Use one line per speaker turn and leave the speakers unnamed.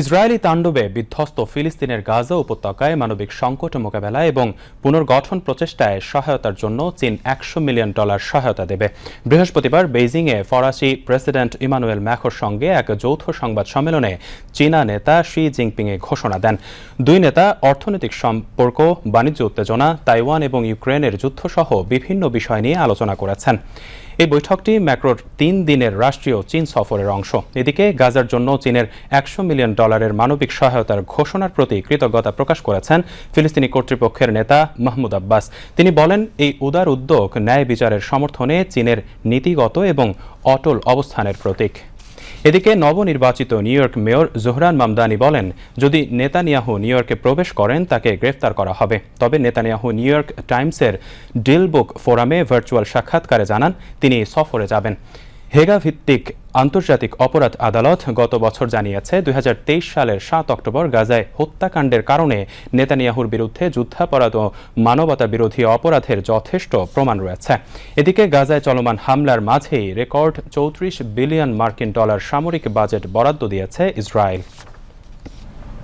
Israeli তাণ্ডবে বিধ্বস্ত ফিলিস্তিনের গাজা উপত্যকায় মানবিক সংকট মোকাবেলা এবং পুনর্গঠন প্রচেষ্টায় সহায়তার জন্য চীন একশো মিলিয়ন ডলার সহায়তা দেবে। বৃহস্পতিবার বেইজিংয়ে ফরাসি প্রেসিডেন্ট ইমানুয়েল ম্যাখোর সঙ্গে এক যৌথ সংবাদ সম্মেলনে চীনা নেতা শি জিনপিংয়ে ঘোষণা দেন। দুই নেতা অর্থনৈতিক সম্পর্ক, বাণিজ্য উত্তেজনা, তাইওয়ান এবং ইউক্রেনের যুদ্ধসহ বিভিন্ন বিষয় নিয়ে আলোচনা করেছেন। এই বৈঠকটি ম্যাক্রোর তিন দিনের রাষ্ট্রীয় চীন সফরের অংশ। এদিকে গাজার জন্য চীনের একশো মিলিয়ন ডলারের মানবিক সহায়তার ঘোষণার প্রতি কৃতজ্ঞতা প্রকাশ করেছেন ফিলিস্তিনি কর্তৃপক্ষের নেতা মাহমুদ আব্বাস। তিনি বলেন, এই উদার উদ্যোগ ন্যায় বিচারের সমর্থনে চীনের নীতিগত এবং অটল অবস্থানের প্রতীক। এদিকে নবনির্বাচিত New York mayor Zohran Mamdani বলেন, যদি নেতানিয়াহু নিউ ইয়র্কে প্রবেশ করেন, তাকে গ্রেফতার করা হবে। তবে নেতানিয়াহু নিউ ইয়র্ক টাইমসের ডিল বুক ফোরামে ভার্চুয়াল সাক্ষাৎকারে জানান, তিনি সফরে যাবেন। হেগা ভিত্তিক আন্তর্জাতিক অপরাধ আদালত গত বছর জানিয়েছে, দুই হাজার তেইশ সালের সাত অক্টোবর গাজায় হত্যাকাণ্ডের কারণে নেতানিয়াহুর বিরুদ্ধে যুদ্ধাপরাধ ও মানবতা বিরোধী অপরাধের যথেষ্ট প্রমাণ রয়েছে। এদিকে গাজায় চলমান হামলার মাঝেই রেকর্ড চৌত্রিশ বিলিয়ন মার্কিন ডলার সামরিক বাজেট বরাদ্দ দিয়েছে ইসরায়েল।